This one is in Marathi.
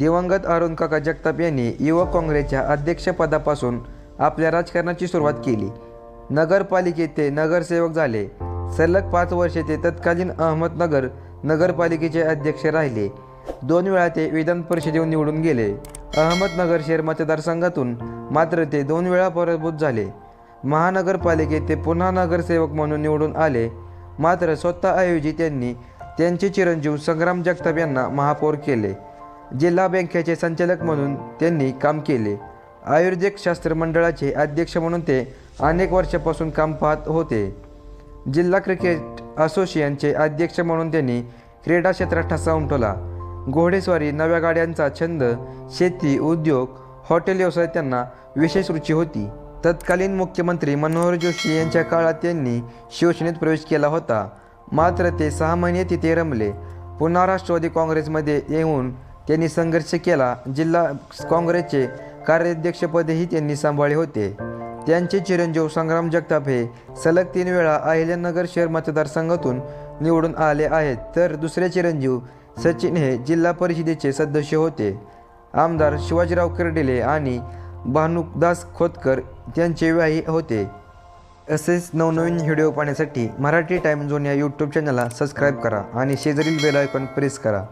दिवंगत अरुण काका जगताप यांनी युवक काँग्रेसच्या अध्यक्षपदापासून आपल्या राजकारणाची सुरुवात केली. नगरपालिकेत ते नगरसेवक झाले. सलग पाच वर्षे ते तत्कालीन अहमदनगर नगरपालिकेचे अध्यक्ष राहिले. दोन वेळा ते विधान परिषदेवर निवडून गेले. अहमदनगर शहर मतदारसंघातून मात्र ते दोन वेळा पराभूत झाले. महानगरपालिकेत ते पुन्हा नगरसेवक म्हणून निवडून आले. मात्र स्वतःऐवजी त्यांनी त्यांचे चिरंजीव संग्राम जगताप यांना महापौर केले. जिल्हा बँकेचे संचालक म्हणून त्यांनी काम केले. आयुर्वेदिक शास्त्र मंडळाचे अध्यक्ष म्हणून ते अनेक वर्षापासून काम पाहत होते. जिल्हा क्रिकेट असोसिएशनचे अध्यक्ष म्हणून त्यांनी क्रीडा क्षेत्रात ठसा उमटवला घोडेस्वारी नव्या गाड्यांचा छंद शेती उद्योग हॉटेल व्यवसाय त्यांना विशेष रुची होती. तत्कालीन मुख्यमंत्री मनोहर जोशी यांच्या काळात त्यांनी शिवसेनेत प्रवेश केला होता. मात्र ते सहा महिने तिथे रमले. पुन्हा राष्ट्रवादी काँग्रेसमध्ये येऊन त्यांनी संघर्ष केला. जिल्हा काँग्रेसचे कार्याध्यक्षपदही त्यांनी सांभाळले होते. त्यांचे चिरंजीव संग्राम जगताप हे सलग तीन वेळा अहिल्यानगर शहर मतदारसंघातून निवडून आले आहेत. तर दुसरे चिरंजीव सचिन हे जिल्हा परिषदेचे सदस्य होते. आमदार शिवाजीराव कर्डिले आणि भानुदास खोतकर त्यांचे व्याही होते. असेच नवनवीन व्हिडिओ पाहण्यासाठी मराठी टाईम झोन या यूट्यूब चॅनलला सबस्क्राईब करा आणि शेजारील बेल आयकॉन प्रेस करा.